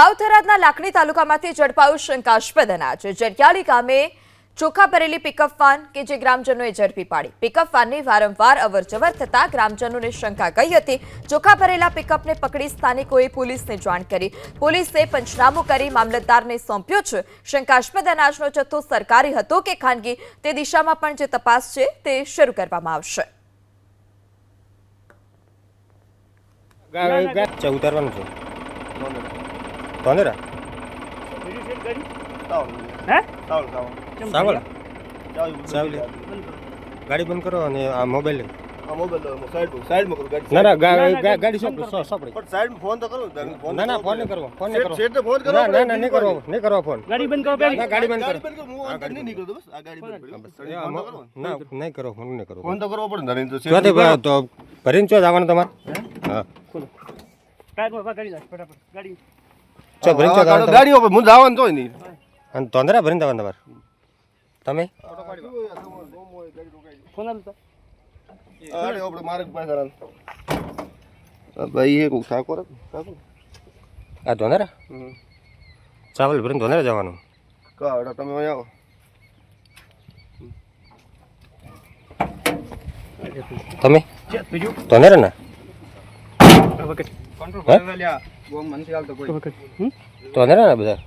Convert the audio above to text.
સાવથરાદના લાખણી તાલુકામાંથી ઝડપાયું શંકાસ્પદ અનાજ. જરિયાળી ગામે ચોખા ભરેલી પિકઅપ વાન કે જે ગ્રામજનોએ ઝડપી પાડી. પિકઅપ વાનની વારંવાર અવરજવર થતા ગ્રામજનોને શંકા ગઈ હતી. ચોખા ભરેલા પિકઅપને પકડી સ્થાનિકોએ પોલીસને જાણ કરી. પોલીસે પંચનામું કરી મામલતદારને સોંપ્યો છે. શંકાસ્પદ અનાજનો જથ્થો સરકારી હતો કે ખાનગી? તે દિશામાં પણ જે તપાસ છે તે શરૂ કરવામાં આવશે. ઉતારવાનું છે. તોંદરા હે? સાવળ ગાડી બંધ કરો અને આ મોબાઈલ ના ગાડી સોંપડી ફોન તો કરો ના ના ફોન નહીં કરવો ફોન નહીં કરવો. ફોન કરો ના ના ના નહીં કરવો નહીં કરવો ફોન. ગાડી બંધ કરો પેલી ગાડી બંધ કરો. ગાડી બંધ કરો, હું અંદર નહીં નીકળતો બસ. આ ગાડી બંધ કરી. એ આ ફોન તો. ના નહીં કરવો ફોન નહીં કરવો. ફોન તો કરવો પડે નરેન્દ્ર તો શેઠને તે કરો. તો ભરીને ચો જવાનું તમારે? હા? ખોલો ફટાફટ. ગાડી ચો ભરીને ચો? ગાડીઓ પર હું જવાનું તો નહીં અને તોંદરા ભરીને જવાનું તમારે તમે અરે આપણે મારે પાસે. ભાઈ એ કોક જ, ઠાકોર. આ હમ. ચાવલ ભરીને તોંદરા જવાનું કહો, હેડો તમે અહીં આવો તમે તોંદરા ના ના બધા?